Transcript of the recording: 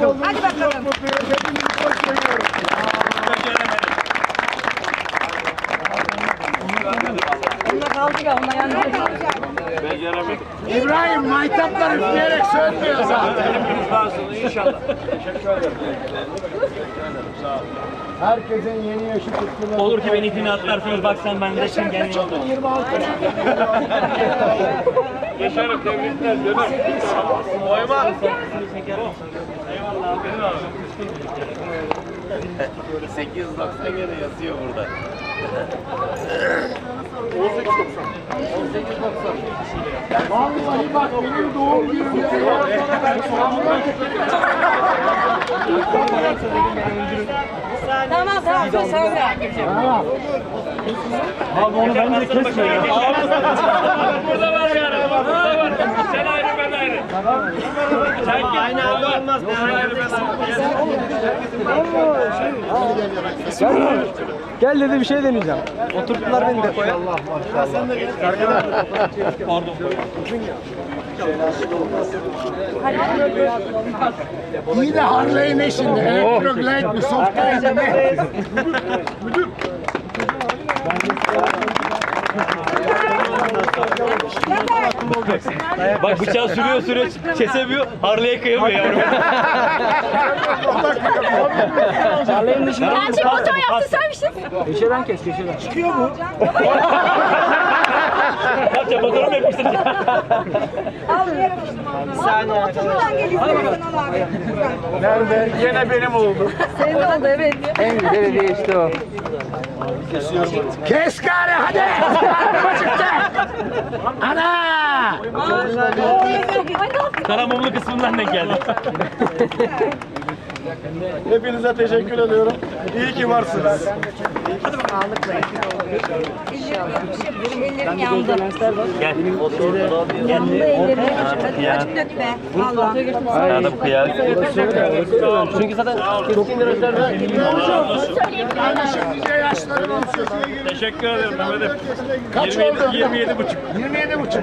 bakalım. Hadi bakalım. Çok. Hepinizi çok seviyorum. Kaldı ya, yandı. İbrahim maytaplar üfleyerek sönmüyor zaten. Herkesin yeni yaşı kutlu. Olur ki beni ikna atlarsınız bak sen ben de şimdi gelin oldu. 26 Yaşarım tebrikler canım. Oyma. Eyvallah abi. 890 gene yazıyor burada. Vallahi bak benim doğum günümde. Tamam tamam, dur bırak. Abi onu bence kesme ya. Burada var yani. Burada var. Sen ayrı ben ayrı. Sen git. Aynı anda olmaz. Gel dedi bir şey deneyeceğim. Oturttular beni depoya. Pardon. İyi de Harley ne şimdi? Elektroglide mi? Software mi? Bak bıçağı sürüyor sürüyor kesemiyor. Harley'e kıyamıyor yavrum. Gerçek motor yaptı senmişsin. Köşeden kes köşeden. Yapacak motoru mu yapmışsın? Al bir yere koştum. Abi motorundan geliyor. Sen al abi. Nerede? Yine benim oldu. Senin oldu evet. En güzeli diye işte o. Kes gari hadi. Karnım acıktı. Ana. Sana mumlu kısmından denk geldi. Hepinize teşekkür ediyorum. İyi ki varsınız. Ellerim yandı. Gel. Yandı ellerim. Hadi açık dökme. Valla. Adam kıyak. Çünkü zaten keskin olsun. Teşekkür ederim Mehmet'im. Kaç 27, oldu? 27 buçuk. 27 buçuk.